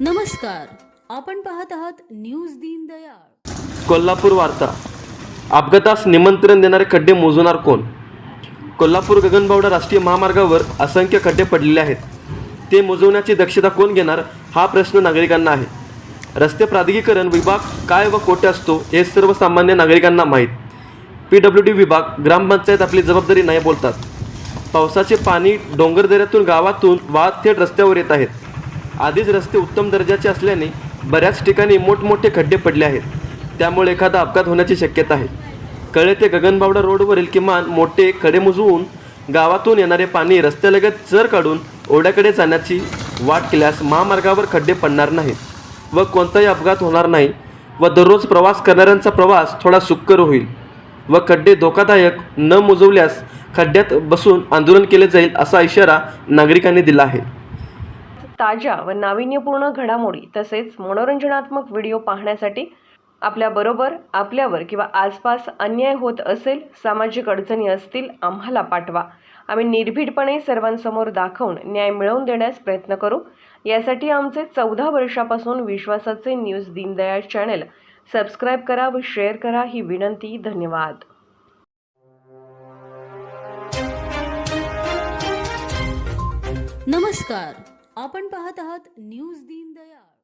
नमस्कार. आपण पाहत आहात न्यूज दीनदयाळ कोल्हापूर वार्ता. अपघातास निमंत्रण देणारे खड्डे मोजणार कोण? कोल्हापूर गगनबावडा राष्ट्रीय महामार्गावर असंख्य खड्डे पडलेले आहेत. ते मोजवण्याची दक्षता कोण घेणार हा प्रश्न नागरिकांना आहे. रस्ते प्राधिकरण विभाग काय व कोठे असतो हे सर्वसामान्य नागरिकांना माहीत. पी डब्ल्यू डी विभाग ग्रामपंचायत आपली जबाबदारी नाही बोलतात. पावसाचे पाणी डोंगरदऱ्यातून गावातून वाहत थेट रस्त्यावर येत आहेत. आधीच रस्ते उत्तम दर्जाचे असल्याने बऱ्याच ठिकाणी मोठमोठे खड्डे पडले आहेत. त्यामुळे एखादा अपघात होण्याची शक्यता आहे. कळे ते गगनबावडा रोडवरील किमान मोठे खडे मुजवून गावातून येणारे पाणी रस्त्यालगत चर काढून ओढ्याकडे जाण्याची वाट केल्यास महामार्गावर खड्डे पडणार नाहीत व कोणताही अपघात होणार नाही व दररोज प्रवास करणाऱ्यांचा प्रवास थोडा सुक्कर होईल व खड्डे धोकादायक न मुजवल्यास खड्ड्यात बसून आंदोलन केले जाईल असा इशारा नागरिकांनी दिला आहे. ताज्या व नाविन्यपूर्ण घडामोडी तसेच मनोरंजनात्मक व्हिडिओ पाहण्यासाठी आपल्याबरोबर आपल्यावर किंवा आसपास अन्याय होत असेल सामाजिक अडचणी असतील आम्हाला पाठवा. आम्ही निर्भीडपणे सर्वांसमोर दाखवून न्याय मिळवून देण्यास प्रयत्न करू. यासाठी आमचे चौदा वर्षापासून विश्वासाचे न्यूज दीनदयाळ चॅनल सबस्क्राईब करा व शेअर करा ही विनंती. धन्यवाद. नमस्कार. आपण पाहत आहात न्यूज दीनदयाळ